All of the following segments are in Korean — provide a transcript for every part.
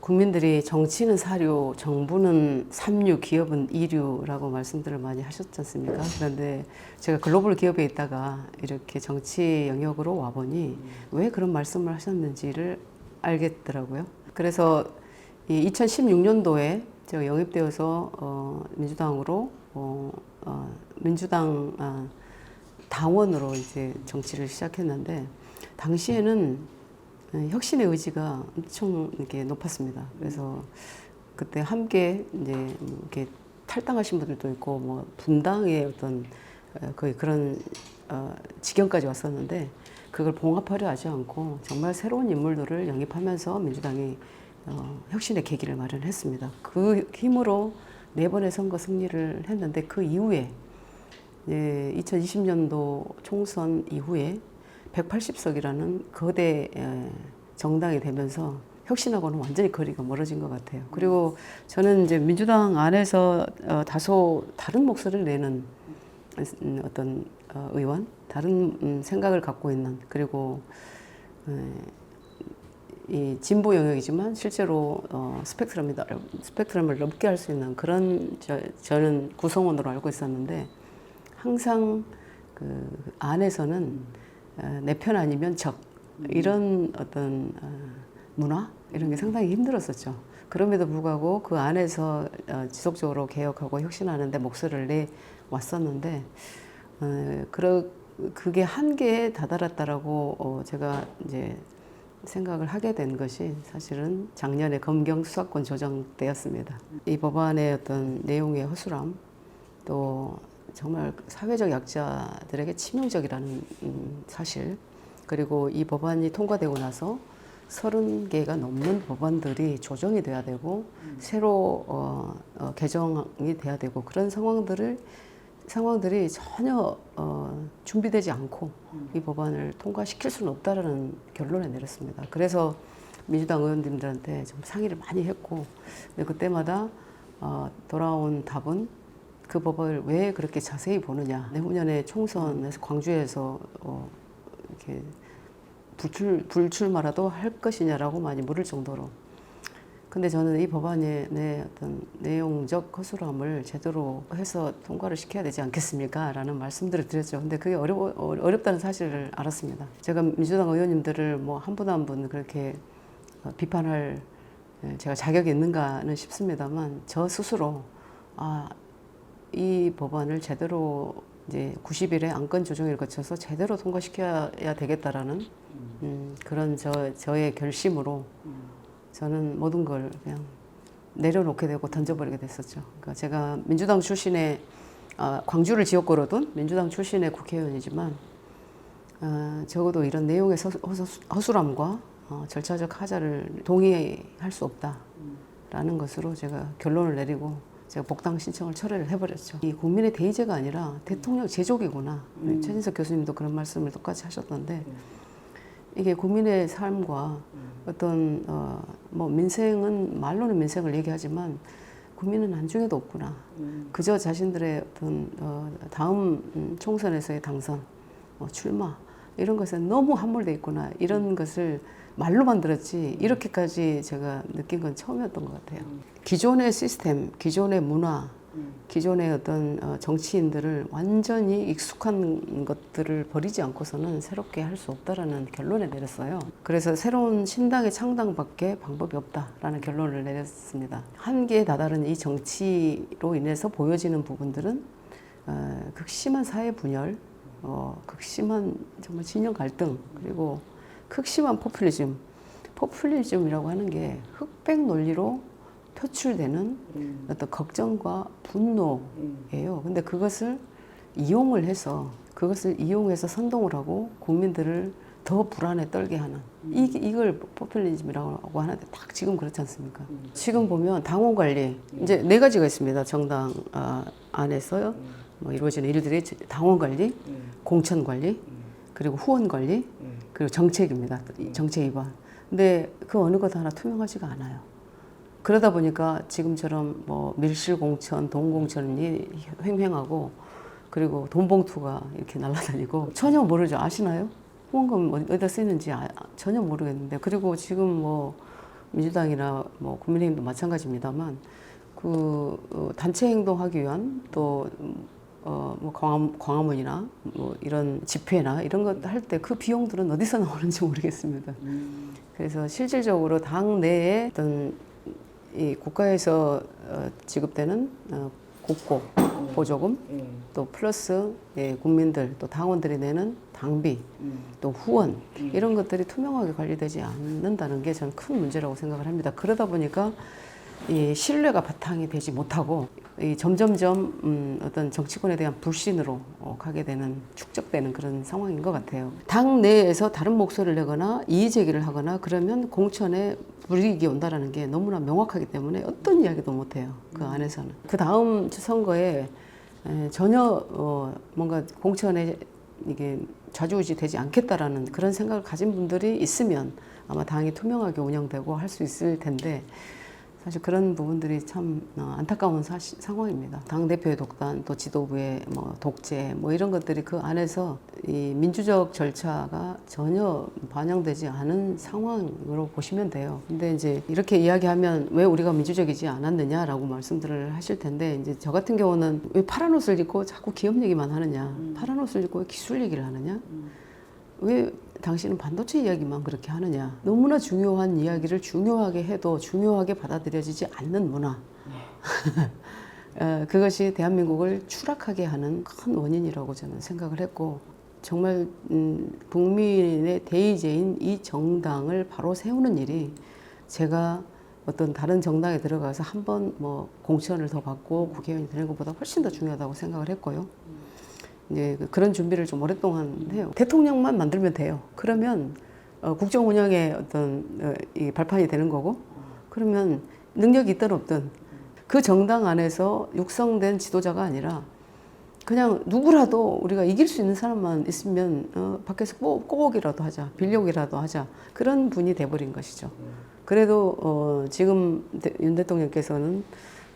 국민들이 정치는 사류, 정부는 삼류, 기업은 이류라고 말씀들을 많이 하셨지 않습니까? 그런데 제가 글로벌 기업에 있다가 이렇게 정치 영역으로 와보니 왜 그런 말씀을 하셨는지를 알겠더라고요. 그래서 이 2016년도에 제가 영입되어서 어, 민주당으로 어, 어, 민주당 아, 당원으로 이제 정치를 시작했는데 당시에는 네, 혁신의 의지가 엄청 이렇게 높았습니다. 그래서 그때 함께 이제 뭐 이렇게 탈당하신 분들도 있고 뭐 분당의 어떤 어, 거의 그런 어, 지경까지 왔었는데 그걸 봉합하려 하지 않고 정말 새로운 인물들을 영입하면서 민주당이 어, 혁신의 계기를 마련했습니다. 그 힘으로 네 번의 선거 승리를 했는데 그 이후에 예, 2020년도 총선 이후에 180석이라는 거대 에, 정당이 되면서 혁신하고는 완전히 거리가 멀어진 것 같아요. 그리고 저는 이제 민주당 안에서 어, 다소 다른 목소리를 내는 음, 어떤 어, 의원, 다른 음, 생각을 갖고 있는 그리고 에, 이 진보 영역이지만 실제로 어, 스펙트럼이 넓- 스펙트럼을 넓게 할 수 있는 그런 저, 저는 구성원으로 알고 있었는데 항상 그 안에서는 어, 내 편 아니면 적 이런 어떤 어, 문화 이런 게 상당히 힘들었었죠. 그럼에도 불구하고 그 안에서 어, 지속적으로 개혁하고 혁신하는데 목소리를 내 왔었는데 어, 그러, 그게 한계에 다다랐다라고 어, 제가 이제 생각을 하게 된 것이 사실은 작년에 검경 수사권 조정 때였습니다. 이 법안의 어떤 내용의 허술함 또 정말 사회적 약자들에게 치명적이라는 음, 사실 그리고 이 법안이 통과되고 나서 30개가 넘는 법안들이 조정이 돼야 되고 새로 어, 어, 개정이 돼야 되고 그런 상황들을 상황들이 전혀 어, 준비되지 않고 이 법안을 통과시킬 수는 없다라는 결론에 내렸습니다. 그래서 민주당 의원님들한테 좀 상의를 많이 했고 근데 그때마다 어, 돌아온 답은 그 법을 왜 그렇게 자세히 보느냐 내후년에 총선에서 광주에서 어, 이렇게 불출 불출마라도 할 것이냐라고 많이 물을 정도로 근데 저는 이 법안의 내 어떤 내용적 허술함을 제대로 해서 통과를 시켜야 되지 않겠습니까? 라는 말씀들을 드렸죠. 근데 그게 어려, 어렵다는 사실을 알았습니다. 제가 민주당 의원님들을 뭐 한 분 한 분 그렇게 어, 비판할 예, 제가 자격이 있는가는 싶습니다만 저 스스로 아, 이 법안을 제대로 이제 90일의 안건 조정을 거쳐서 제대로 통과시켜야 되겠다라는 음, 그런 저, 저의 결심으로 저는 모든 걸 그냥 내려놓게 되고 던져버리게 됐었죠. 그러니까 제가 민주당 출신의 아, 광주를 지역구로 둔 민주당 출신의 국회의원이지만 어, 적어도 이런 내용의 서- 허수- 허술함과 어, 절차적 하자를 동의할 수 없다라는 것으로 제가 결론을 내리고 제가 복당 신청을 철회를 해버렸죠. 이 국민의 대의제가 아니라 대통령 제족이구나. 우리 최진석 교수님도 그런 말씀을 똑같이 하셨던데 이게 국민의 삶과 어떤 어, 뭐 민생은 말로는 민생을 얘기하지만 국민은 안중에도 없구나. 그저 자신들의 어떤 어, 다음 음, 총선에서의 당선, 어, 출마 이런 것에 너무 함몰돼 있구나. 이런 것을 말로 만 들었지 이렇게까지 제가 느낀 건 처음이었던 것 같아요. 기존의 시스템, 기존의 문화, 기존의 어떤 어, 정치인들을 완전히 익숙한 것들을 버리지 않고서는 새롭게 할 수 없다라는 결론에 내렸어요. 그래서 새로운 신당의 창당밖에 방법이 없다라는 결론을 내렸습니다. 한계에 다다른 이 정치로 인해서 보여지는 부분들은 어, 극심한 사회 분열, 어, 극심한 정말 진영 갈등 그리고 극심한 포퓰리즘. 포퓰리즘이라고 하는 게 흑백 논리로 표출되는 어떤 걱정과 분노예요. 근데 그것을 이용을 해서 그것을 이용해서 선동을 하고 국민들을 더 불안에 떨게 하는 이, 이걸 포퓰리즘이라고 하는데 딱 지금 그렇지 않습니까? 지금 보면 당원 관리 이제 네 가지가 있습니다. 정당 아, 안에서 뭐 이루어지는 일들이 당원 관리, 공천 관리, 그리고 후원 관리, 그리고 정책입니다. 이 정책 위반. 근데 그 어느 것 하나 투명하지가 않아요. 그러다 보니까 지금처럼 뭐 밀실 공천, 돈 공천이 횡행하고 그리고 돈 봉투가 이렇게 날아다니고 전혀 모르죠. 아시나요? 후원금 어디다 쓰이는지 아- 전혀 모르겠는데 그리고 지금 뭐 민주당이나 뭐 국민의힘도 마찬가지입니다만 그 어, 단체 행동하기 위한 또 어, 뭐 광화, 광화문이나 뭐 이런 집회나 이런 것 할 때 그 비용들은 어디서 나오는지 모르겠습니다. 그래서 실질적으로 당 내에 어떤 이 국가에서 어, 지급되는 어, 국고 보조금 또 플러스 예, 국민들 또 당원들이 내는 당비 또 후원 이런 것들이 투명하게 관리되지 않는다는 게 저는 큰 문제라고 생각을 합니다. 그러다 보니까 이 신뢰가 바탕이 되지 못하고 이 점점점 음, 어떤 정치권에 대한 불신으로 어, 가게 되는 축적되는 그런 상황인 것 같아요. 당 내에서 다른 목소리를 내거나 이의 제기를 하거나 그러면 공천에 불이익이 온다라는 게 너무나 명확하기 때문에 어떤 이야기도 못해요. 그 안에서는 그 다음 선거에 에, 전혀 어, 뭔가 공천에 이게 좌지우지 되지 않겠다라는 그런 생각을 가진 분들이 있으면 아마 당이 투명하게 운영되고 할 수 있을 텐데 사실 그런 부분들이 참 어, 안타까운 사시, 상황입니다. 당 대표의 독단, 또 지도부의 뭐 독재, 뭐 이런 것들이 그 안에서 이 민주적 절차가 전혀 반영되지 않은 상황으로 보시면 돼요. 근데 이제 이렇게 이야기하면 왜 우리가 민주적이지 않았느냐라고 말씀들을 하실 텐데 이제 저 같은 경우는 왜 파란 옷을 입고 자꾸 기업 얘기만 하느냐, 파란 옷을 입고 왜 기술 얘기를 하느냐, 왜 당신은 반도체 이야기만 그렇게 하느냐? 너무나 중요한 이야기를 중요하게 해도 중요하게 받아들여지지 않는 문화. 어, 그것이 대한민국을 추락하게 하는 큰 원인이라고 저는 생각을 했고 정말 음, 국민의 대의제인 이 정당을 바로 세우는 일이 제가 어떤 다른 정당에 들어가서 한 번 뭐 공천을 더 받고 국회의원이 되는 것보다 훨씬 더 중요하다고 생각을 했고요. 이제 그- 그런 준비를 좀 오랫동안 해요. 대통령만 만들면 돼요. 그러면 어, 국정 운영의 어떤 어, 이 발판이 되는 거고, 그러면 능력이 있든 없든 그 정당 안에서 육성된 지도자가 아니라 그냥 누구라도 우리가 이길 수 있는 사람만 있으면 어, 밖에서 꼭, 꼭이라도 하자, 빌려오기라도 하자 그런 분이 돼버린 것이죠. 그래도 어, 지금 대- 윤 대통령께서는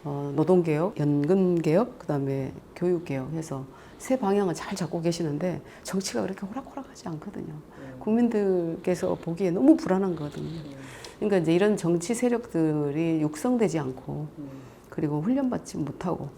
어, 노동개혁, 연금개혁, 그다음에 교육개혁 해서 세 방향을 잘 잡고 계시는데 정치가 그렇게 호락호락하지 않거든요. 국민들께서 보기에 너무 불안한 거거든요. 그러니까 이제 이런 정치 세력들이 육성되지 않고 그리고 훈련받지 못하고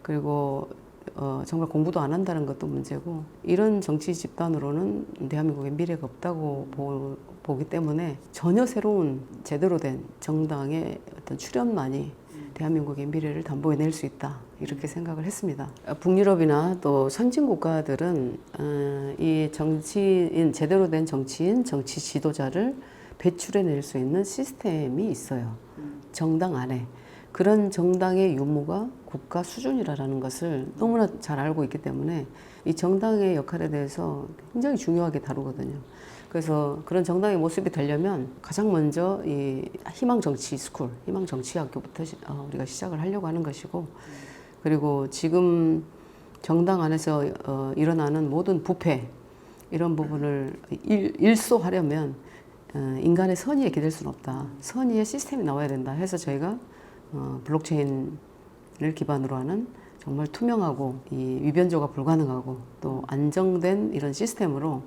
그리고 어, 정말 공부도 안 한다는 것도 문제고 이런 정치 집단으로는 대한민국에 미래가 없다고 보, 보기 때문에 전혀 새로운 제대로 된 정당의 어떤 출현만이 대한민국의 미래를 담보해낼 수 있다 이렇게 생각을 했습니다. 어, 북유럽이나 또 선진 국가들은 어, 이 정치인 제대로 된 정치인 정치 지도자를 배출해낼 수 있는 시스템이 있어요. 정당 안에 그런 정당의 유무가 국가 수준이라는 것을 너무나 잘 알고 있기 때문에 이 정당의 역할에 대해서 굉장히 중요하게 다루거든요. 그래서 그런 정당의 모습이 되려면 가장 먼저 이 희망 정치 스쿨, 희망 정치 학교부터 시- 어, 우리가 시작을 하려고 하는 것이고 그리고 지금 정당 안에서 어, 일어나는 모든 부패 이런 부분을 일, 일소하려면 어, 인간의 선의에 기댈 수는 없다. 선의의 시스템이 나와야 된다. 해서 저희가 어, 블록체인을 기반으로 하는 정말 투명하고 이 위변조가 불가능하고 또 안정된 이런 시스템으로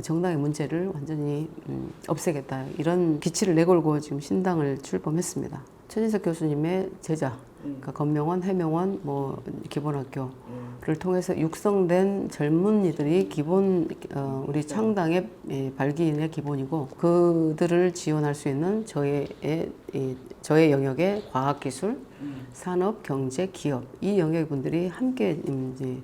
정당의 문제를 완전히 음, 없애겠다. 이런 기치를 내걸고 지금 신당을 출범했습니다. 최진석 교수님의 제자, 그러니까 건명원, 해명원, 뭐 기본학교를 통해서 육성된 젊은이들이 기본 어, 우리 창당의 예, 발기인의 기본이고 그들을 지원할 수 있는 저의 이, 저의 영역의 과학기술, 산업, 경제, 기업 이 영역 분들이 함께 이제 어,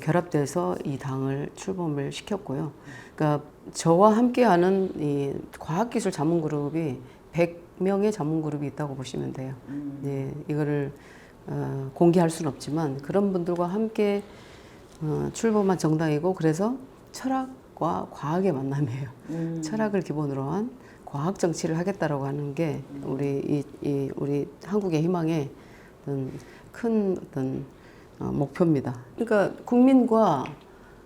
결합돼서 이 당을 출범을 시켰고요. 그러니까 저와 함께하는 이 과학기술 자문 그룹이 100명의 자문 그룹이 있다고 보시면 돼요. 예, 이거를 어, 공개할 수는 없지만 그런 분들과 함께 어, 출범한 정당이고 그래서 철학과 과학의 만남이에요. 철학을 기본으로 한 과학 정치를 하겠다라고 하는 게 우리 이, 이 우리 한국의 희망의 어떤 큰 어떤 어, 목표입니다. 그러니까 국민과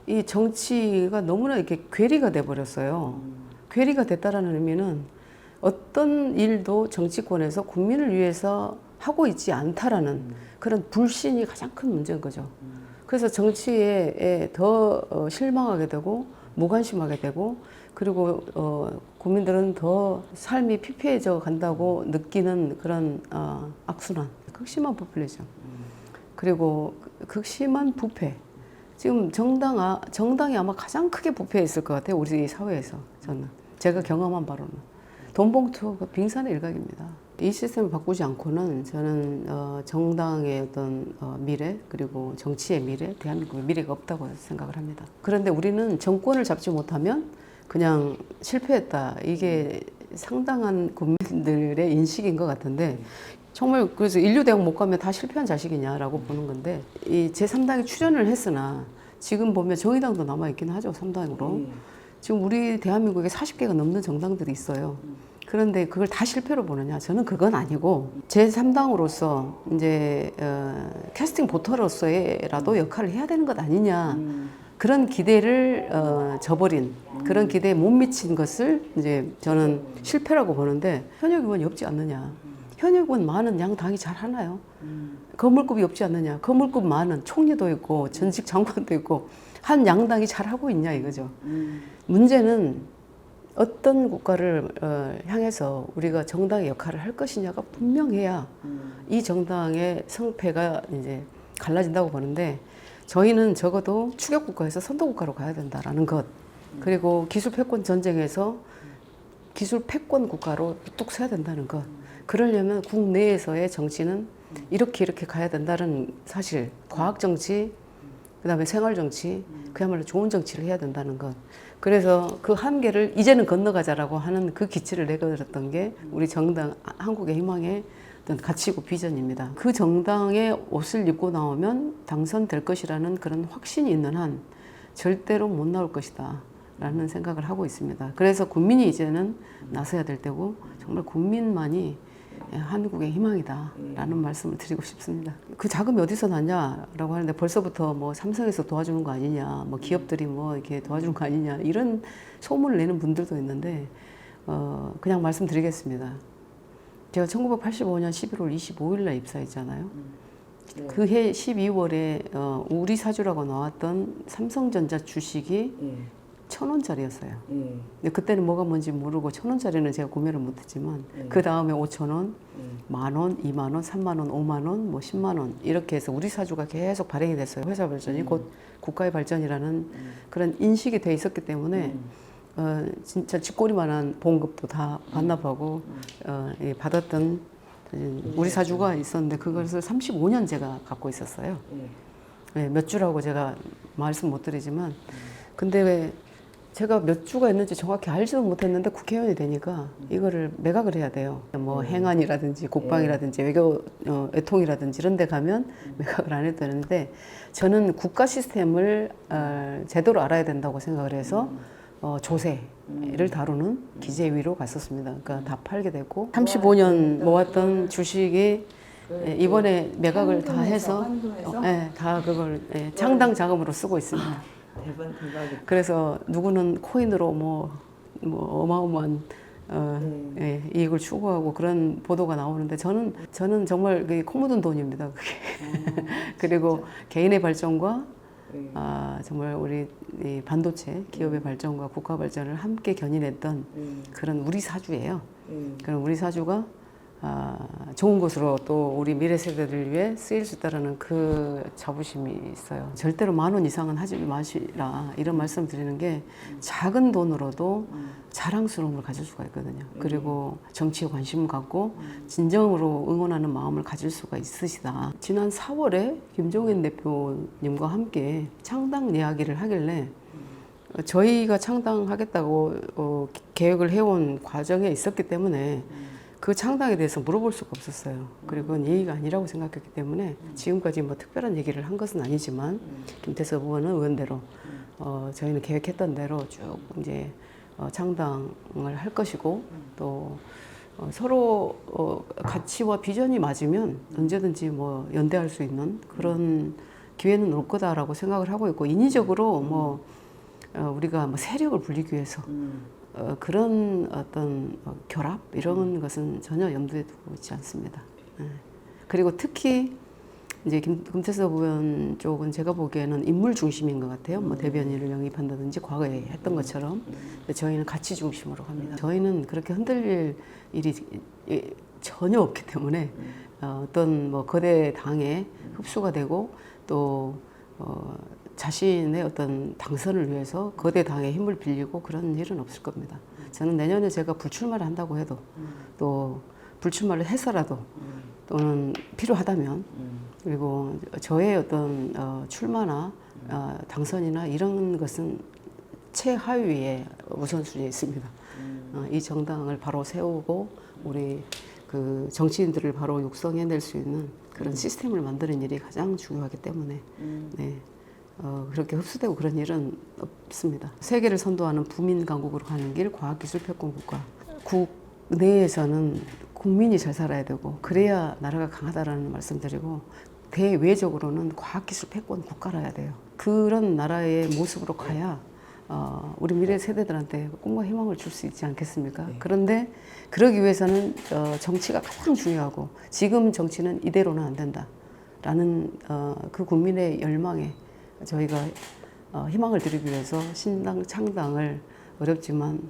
이 정치가 너무나 이렇게 괴리가 돼 버렸어요. 괴리가 됐다라는 의미는 어떤 일도 정치권에서 국민을 위해서 하고 있지 않다라는 그런 불신이 가장 큰 문제인 거죠. 그래서 정치에 더 어, 실망하게 되고 무관심하게 되고 그리고 어, 국민들은 더 삶이 피폐해져 간다고 느끼는 그런 어, 악순환, 극심한 포퓰리즘, 그리고 극심한 부패. 지금 정당 아, 정당이 아마 가장 크게 부패했을 것 같아요 우리 사회에서 저는 제가 경험한 바로는 돈 봉투가 빙산의 일각입니다. 이 시스템을 바꾸지 않고는 저는 어, 정당의 어떤 어, 미래 그리고 정치의 미래, 대한민국의 미래가 없다고 생각을 합니다. 그런데 우리는 정권을 잡지 못하면 그냥 실패했다. 이게 상당한 국민들의 인식인 것 같은데 정말 그래서 인류 대학 못 가면 다 실패한 자식이냐라고 보는 건데 이 제3당이 출연을 했으나 지금 보면 정의당도 남아 있긴 하죠. 3당으로. 지금 우리 대한민국에 40개가 넘는 정당들이 있어요. 그런데 그걸 다 실패로 보느냐? 저는 그건 아니고 제3당으로서 이제 어, 캐스팅 보터로서의라도 역할을 해야 되는 것 아니냐. 그런 기대를 어, 저버린 그런 기대에 못 미친 것을 이제 저는 실패라고 보는데 현역 의원 이 없지 않느냐. 현역 의원 많은 양 당이 잘 하나요? 거물급이 없지 않느냐. 거물급 많은 총리도 있고 전직 장관도 있고 한 양당이 잘 하고 있냐 이거죠. 문제는 어떤 국가를 어, 향해서 우리가 정당의 역할을 할 것이냐가 분명해야 이 정당의 성패가 이제 갈라진다고 보는데 저희는 적어도 추격 국가에서 선도 국가로 가야 된다라는 것. 그리고 기술 패권 전쟁에서 기술 패권 국가로 뚝 서야 된다는 것 그러려면 국내에서의 정치는 이렇게 이렇게 가야 된다는 사실 과학 정치 그다음에 생활 정치 그야말로 좋은 정치를 해야 된다는 것 그래서 그 한계를 이제는 건너가자라고 하는 그 기치를 내걸었던 게 우리 정당 한국의 희망의 어떤 가치고 비전입니다. 그 정당의 옷을 입고 나오면 당선될 것이라는 그런 확신이 있는 한 절대로 못 나올 것이다. 라는 생각을 하고 있습니다. 그래서 국민이 이제는 나서야 될 때고 정말 국민만이 한국의 희망이다라는 말씀을 드리고 싶습니다. 그 자금이 어디서 났냐라고 하는데 벌써부터 뭐 삼성에서 도와주는 거 아니냐, 뭐 기업들이 뭐 이렇게 도와주는 거 아니냐 이런 소문을 내는 분들도 있는데 어 그냥 말씀드리겠습니다. 제가 1985년 11월 25일 날 입사했잖아요. 그해 12월에 어 우리 사주라고 나왔던 삼성전자 주식이 예. 천 원짜리였어요. 예. 근데 그때는 뭐가 뭔지 모르고 천 원짜리는 제가 구매를 못했지만 네. 그 다음에 오천 원, 예. 만 원, 이만 원, 삼만 원, 오만 원, 뭐 십만 원 이렇게 해서 우리 사주가 계속 발행이 됐어요. 회사 발전이 곧 국가의 발전이라는 그런 인식이 돼 있었기 때문에 어, 진짜 쥐꼬리만한 봉급도 다 반납하고 어, 예, 받았던 우리 사주가 있었는데 그것을 35년 제가 갖고 있었어요. 예. 네, 몇 주라고 제가 말씀 못 드리지만 근데 왜 제가 몇 주가 있는지 정확히 알지도 못했는데 국회의원이 되니까 이거를 매각을 해야 돼요. 뭐 행안이라든지 국방이라든지 외교 어, 외통이라든지 이런 데 가면 매각을 안 해도 되는데 저는 국가 시스템을 어, 제대로 알아야 된다고 생각을 해서 어, 조세를 다루는 기재위로 갔었습니다. 그러니까 다 팔게 됐고 35년 모았던 주식이 예, 이번에 매각을 다 해서 어, 예, 다 그걸 예, 창당 자금으로 쓰고 있습니다. 대박 대박이. 그래서 누구는 코인으로 뭐, 뭐 어마어마한 어, 예, 이익을 추구하고 그런 보도가 나오는데 저는 저는 정말 그게 코 묻은 돈입니다. 그게 그리고 개인의 발전과 예. 아, 정말 우리 이 반도체 기업의 발전과 국가 발전을 함께 견인했던 예. 그런 우리 사주예요. 예. 그런 우리 사주가 아, 좋은 것으로 또 우리 미래 세대들 위해 쓰일 수 있다라는 그 자부심이 있어요. 절대로 만 원 이상은 하지 마시라 이런 말씀 드리는 게 작은 돈으로도 자랑스러움을 가질 수가 있거든요. 그리고 정치에 관심을 갖고 진정으로 응원하는 마음을 가질 수가 있으시다. 지난 4월에 김종인 대표님과 함께 창당 이야기를 하길래 어, 저희가 창당하겠다고 어, 계획을 해온 과정에 있었기 때문에 그 창당에 대해서 물어볼 수가 없었어요. 그리고 그건 예의가 아니라고 생각했기 때문에 지금까지 뭐 특별한 얘기를 한 것은 아니지만 김태섭 의원은 의원대로 어, 저희는 계획했던 대로 쭉 이제 어, 창당을 할 것이고 또 어, 서로 어, 가치와 비전이 맞으면 언제든지 뭐 연대할 수 있는 그런 기회는 올 거다라고 생각을 하고 있고 인위적으로 뭐 어, 우리가 뭐 세력을 불리기 위해서 음. 어, 그런 어떤 어, 결합 이런 것은 전혀 염두에 두고 있지 않습니다. 예. 그리고 특히 이제 김, 금태섭 의원 쪽은 제가 보기에는 인물 중심인 것 같아요. 뭐 대변인을 영입한다든지 과거에 했던 것처럼 저희는 가치 중심으로 갑니다. 저희는 그렇게 흔들릴 일이 예, 전혀 없기 때문에 어, 어떤 뭐 거대 당에 흡수가 되고 또 어, 자신의 어떤 당선을 위해서 거대 당의 힘을 빌리고 그런 일은 없을 겁니다. 저는 내년에 제가 불출마를 한다고 해도 또 불출마를 해서라도 또는 필요하다면 그리고 저의 어떤 어, 출마나 어, 당선이나 이런 것은 최하위의 우선순위에 있습니다. 어, 이 정당을 바로 세우고 우리 그 정치인들을 바로 육성해낼 수 있는 그런 시스템을 만드는 일이 가장 중요하기 때문에 네. 어, 그렇게 흡수되고 그런 일은 없습니다. 세계를 선도하는 부민 강국으로 가는 길 과학기술 패권 국가. 국내에서는 국민이 잘 살아야 되고 그래야 나라가 강하다라는 말씀드리고 대외적으로는 과학기술 패권 국가라야 돼요. 그런 나라의 모습으로 가야 어, 우리 미래 세대들한테 꿈과 희망을 줄 수 있지 않겠습니까? 그런데 그러기 위해서는 어, 정치가 가장 중요하고 지금 정치는 이대로는 안 된다라는 어, 그 국민의 열망에 저희가 어, 희망을 드리기 위해서 신당 창당을 어렵지만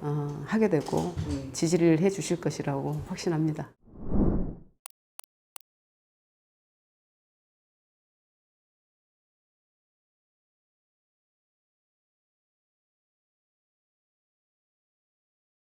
어, 하게 되고 지지를 해 주실 것이라고 확신합니다.